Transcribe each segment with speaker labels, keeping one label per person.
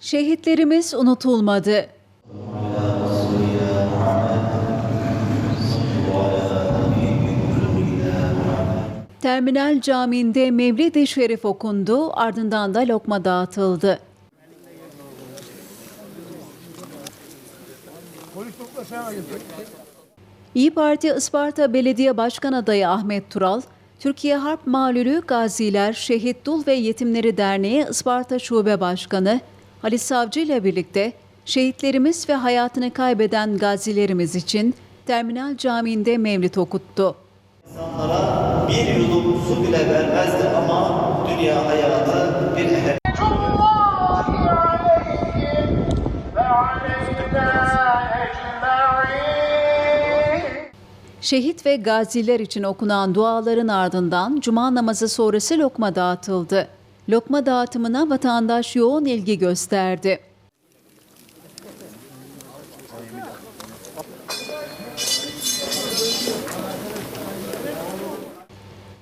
Speaker 1: Şehitlerimiz unutulmadı. Terminal Camii'nde Mevlid-i Şerif okundu, ardından da lokma dağıtıldı. İyi Parti Isparta Belediye Başkan Adayı Ahmet Tural, Türkiye Harp Malülü Gaziler, Şehit Dul ve Yetimleri Derneği Isparta Şube Başkanı Ali Savcı ile birlikte şehitlerimiz ve hayatını kaybeden gazilerimiz için Terminal Camii'nde mevlit okuttu.
Speaker 2: İnsanlara bir yudum su bile vermezdi ama dünya hayatı bir
Speaker 3: hedef.
Speaker 1: Şehit ve gaziler için okunan duaların ardından cuma namazı sonrası lokma dağıtıldı. Lokma dağıtımına vatandaş yoğun ilgi gösterdi.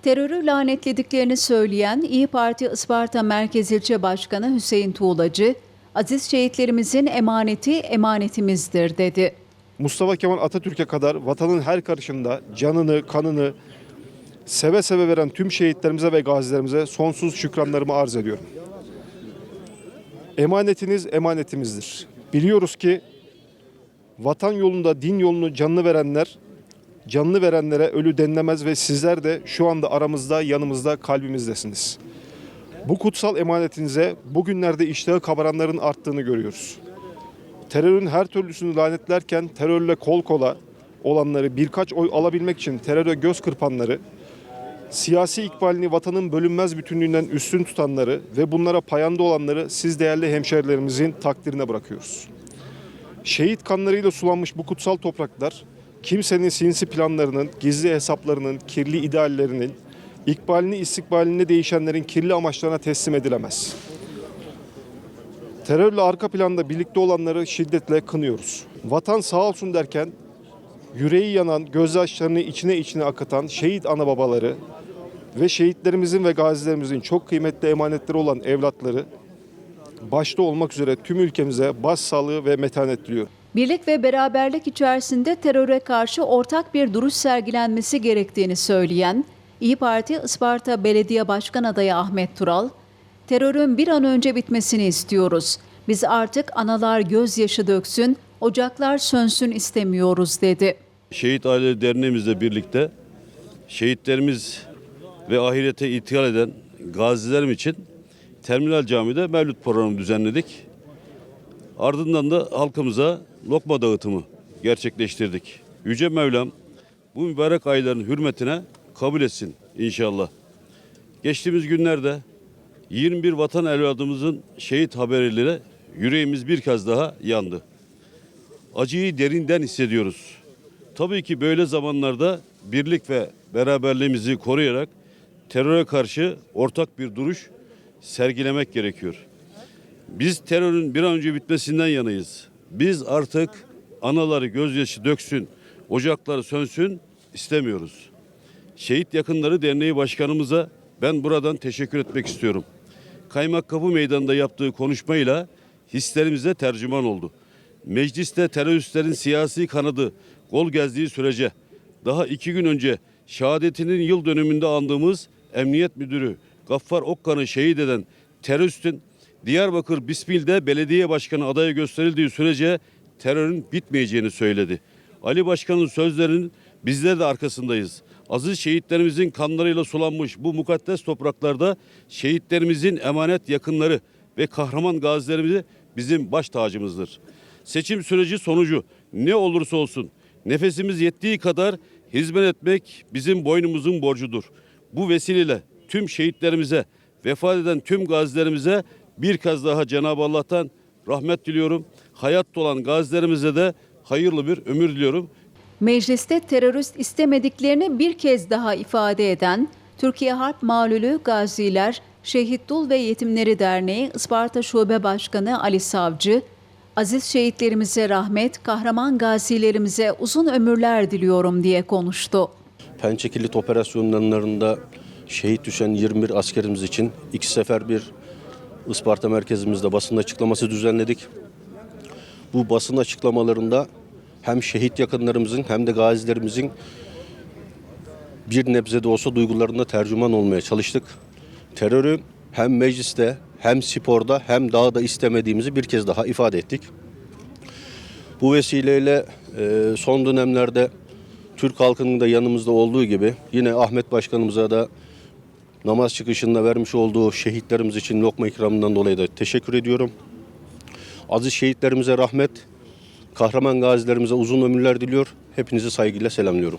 Speaker 1: Terörü lanetlediklerini söyleyen İyi Parti Isparta Merkez İlçe Başkanı Hüseyin Tuğlacı, aziz şehitlerimizin emaneti emanetimizdir dedi.
Speaker 4: Mustafa Kemal Atatürk'e kadar vatanın her karışında canını, kanını seve seve veren tüm şehitlerimize ve gazilerimize sonsuz şükranlarımı arz ediyorum. Emanetiniz emanetimizdir. Biliyoruz ki vatan yolunda din yolunu canlı verenler canlı verenlere ölü denilemez ve sizler de şu anda aramızda, yanımızda, kalbimizdesiniz. Bu kutsal emanetinize bugünlerde iştahı kabaranların arttığını görüyoruz terörün her türlüsünü lanetlerken terörle kol kola olanları birkaç oy alabilmek için teröre göz kırpanları, siyasi ikbalini vatanın bölünmez bütünlüğünden üstün tutanları ve bunlara payanda olanları siz değerli hemşerilerimizin takdirine bırakıyoruz. Şehit kanlarıyla sulanmış bu kutsal topraklar kimsenin sinsi planlarının, gizli hesaplarının, kirli ideallerinin, ikbalini istikbalini değişenlerin kirli amaçlarına teslim edilemez. Terörle arka planda birlikte olanları şiddetle kınıyoruz. Vatan sağ olsun derken yüreği yanan, gözyaşlarını içine içine akıtan şehit ana babaları ve şehitlerimizin ve gazilerimizin çok kıymetli emanetleri olan evlatları başta olmak üzere tüm ülkemize başsağlığı ve metanet diliyorum.
Speaker 1: Birlik ve beraberlik içerisinde teröre karşı ortak bir duruş sergilenmesi gerektiğini söyleyen İyi Parti Isparta Belediye Başkan Adayı Ahmet Tural, terörün bir an önce bitmesini istiyoruz. Biz artık analar gözyaşı döksün, ocaklar sönsün istemiyoruz dedi.
Speaker 5: Şehit Aileleri Derneğimizle birlikte şehitlerimiz ve ahirete ihtiyar eden gazilerim için Terminal Camii'de mevlüt programı düzenledik. Ardından da halkımıza lokma dağıtımı gerçekleştirdik. Yüce Mevlam bu mübarek ayların hürmetine kabul etsin inşallah. Geçtiğimiz günlerde 21 vatan evladımızın şehit haberiyle yüreğimiz bir kez daha yandı. Acıyı derinden hissediyoruz. Tabii ki böyle zamanlarda birlik ve beraberliğimizi koruyarak teröre karşı ortak bir duruş sergilemek gerekiyor. Biz terörün bir an önce bitmesinden yanayız. Biz artık anaları gözyaşı döksün, ocakları sönsün istemiyoruz. Şehit Yakınları Derneği Başkanımıza ben buradan teşekkür etmek istiyorum. Kaymak Kapı Meydanı'nda yaptığı konuşmayla hislerimize tercüman oldu. Mecliste teröristlerin siyasi kanadı gol gezdiği sürece daha iki gün önce şehadetinin yıl dönümünde andığımız Emniyet Müdürü Gaffar Okkan'ı şehit eden teröristin Diyarbakır Bismil'de belediye başkanı adayı gösterildiği sürece terörün bitmeyeceğini söyledi. Ali Başkan'ın sözlerinin bizler de arkasındayız. Aziz şehitlerimizin kanlarıyla sulanmış bu mukaddes topraklarda şehitlerimizin emanet yakınları ve kahraman gazilerimizi bizim baş tacımızdır. Seçim süreci sonucu ne olursa olsun nefesimiz yettiği kadar hizmet etmek bizim boynumuzun borcudur. Bu vesileyle tüm şehitlerimize, vefat eden tüm gazilerimize bir kez daha Cenab-ı Allah'tan rahmet diliyorum. Hayatta olan gazilerimize de hayırlı bir ömür diliyorum.
Speaker 1: Mecliste terörist istemediklerini bir kez daha ifade eden Türkiye Harp Malülü Gaziler, Şehit Dul ve Yetimleri Derneği Isparta Şube Başkanı Ali Savcı, aziz şehitlerimize rahmet, kahraman gazilerimize uzun ömürler diliyorum diye konuştu.
Speaker 6: Pençe Kilit operasyonlarında şehit düşen 21 askerimiz için iki sefer bir Isparta merkezimizde basın açıklaması düzenledik. Bu basın açıklamalarında hem şehit yakınlarımızın hem de gazilerimizin bir nebze de olsa duygularında tercüman olmaya çalıştık. Terörü hem mecliste hem sporda hem dağda istemediğimizi bir kez daha ifade ettik. Bu vesileyle e, son dönemlerde Türk halkının da yanımızda olduğu gibi yine Ahmet Başkanımıza da namaz çıkışında vermiş olduğu şehitlerimiz için lokma ikramından dolayı da teşekkür ediyorum. Aziz şehitlerimize rahmet, kahraman gazilerimize uzun ömürler diliyor. Hepinizi saygıyla selamlıyorum.